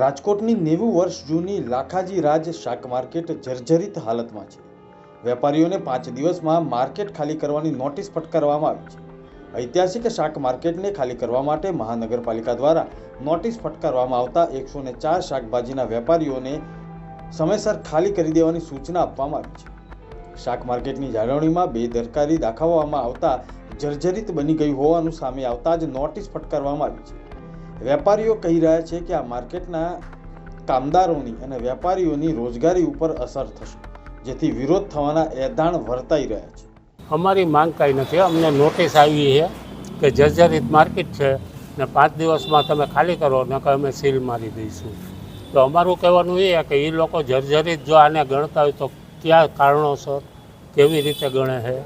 રાજકોટની નેવું વર્ષ જૂની લાખાજી રાજ શાક માર્કેટ જર્જરિત હાલતમાં છે. વેપારીઓને પાંચ દિવસમાં માર્કેટ ખાલી કરવાની નોટિસ ફટકારવામાં આવી છે. ઐતિહાસિક શાક માર્કેટને ખાલી કરવા માટે મહાનગરપાલિકા દ્વારા નોટિસ ફટકારવામાં આવતા એકસો ને ચાર શાકભાજીના વેપારીઓને સમયસર ખાલી કરી દેવાની સૂચના આપવામાં આવી છે. શાક માર્કેટની જાળવણીમાં બેદરકારી દાખવવામાં આવતા જર્જરિત બની ગઈ હોવાનું સામે આવતા જ નોટિસ ફટકારવામાં આવી છે. વેપારીઓ કહી રહ્યા છે કે આ માર્કેટના કામદારોની અને વેપારીઓની રોજગારી ઉપર અસર થશે, જેથી વિરોધ થવાના એધાણ વર્તાઈ રહ્યા છે. અમારી માંગ કાંઈ નથી. અમને નોટિસ આવી છે કે જર્જરિત માર્કેટ છે ને પાંચ દિવસમાં તમે ખાલી કરો ને કે અમે સીલ મારી દઈશું. તો અમારું કહેવાનું એ કે એ લોકો જર્જરિત જો આને ગણતા હોય તો કયા કારણોસર? કેવી રીતે ગણે છે?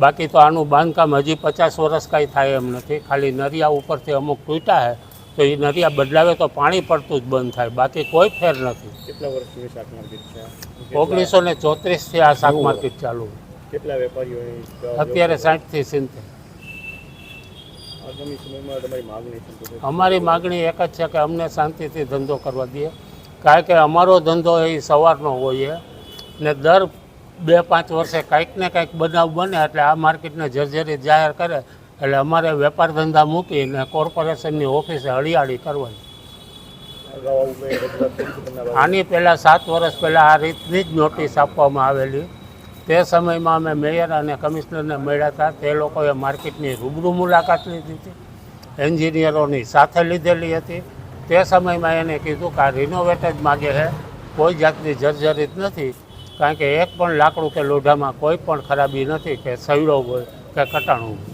બાકી તો આનું બાંધકામ હજી પચાસ વર્ષ કાંઈ થાય એમ નથી. ખાલી નરિયા ઉપરથી અમુક તૂટ્યા છે તો એ નરિયા બદલાવે તો પાણી પડતું જ બંધ થાય. બાકી કોઈ ફેર નથી. કેટલા વર્ષ શાક માર્કેટ છે? ઓગણીસો ને ચોત્રીસથી આ શાક માર્કેટ ચાલુ કેટલા વેપારીઓ અત્યારે સાઠથી સિત્તેર. અમારી માગણી એક જ છે કે અમને શાંતિથી ધંધો કરવા દઈએ. કારણ કે અમારો ધંધો એ સવારનો હોય ને દર બે પાંચ વર્ષે કંઈક ને કાંઈક બનાવ બને એટલે આ માર્કેટને જર્જરી જાહેર કરે એટલે અમારે વેપાર ધંધા મૂકીને કોર્પોરેશનની ઓફિસે હળિયાળી કરવાની. આની પહેલાં સાત વર્ષ પહેલાં આ રીતની જ નોટિસ આપવામાં આવેલી. તે સમયમાં અમે મેયર અને કમિશનરને મળ્યા હતા. તે લોકોએ માર્કેટની રૂબરૂ મુલાકાત લીધી હતી. એન્જિનિયરોની સાથે લીધેલી હતી. તે સમયમાં એને કીધું કે આ રિનોવેટ જ માગે છે. કોઈ જાતની જર્જરિત નથી. કારણ કે એક પણ લાકડું કે લોઢામાં કોઈ પણ ખરાબી નથી કે સૈડો હોય કે કટાણું હોય.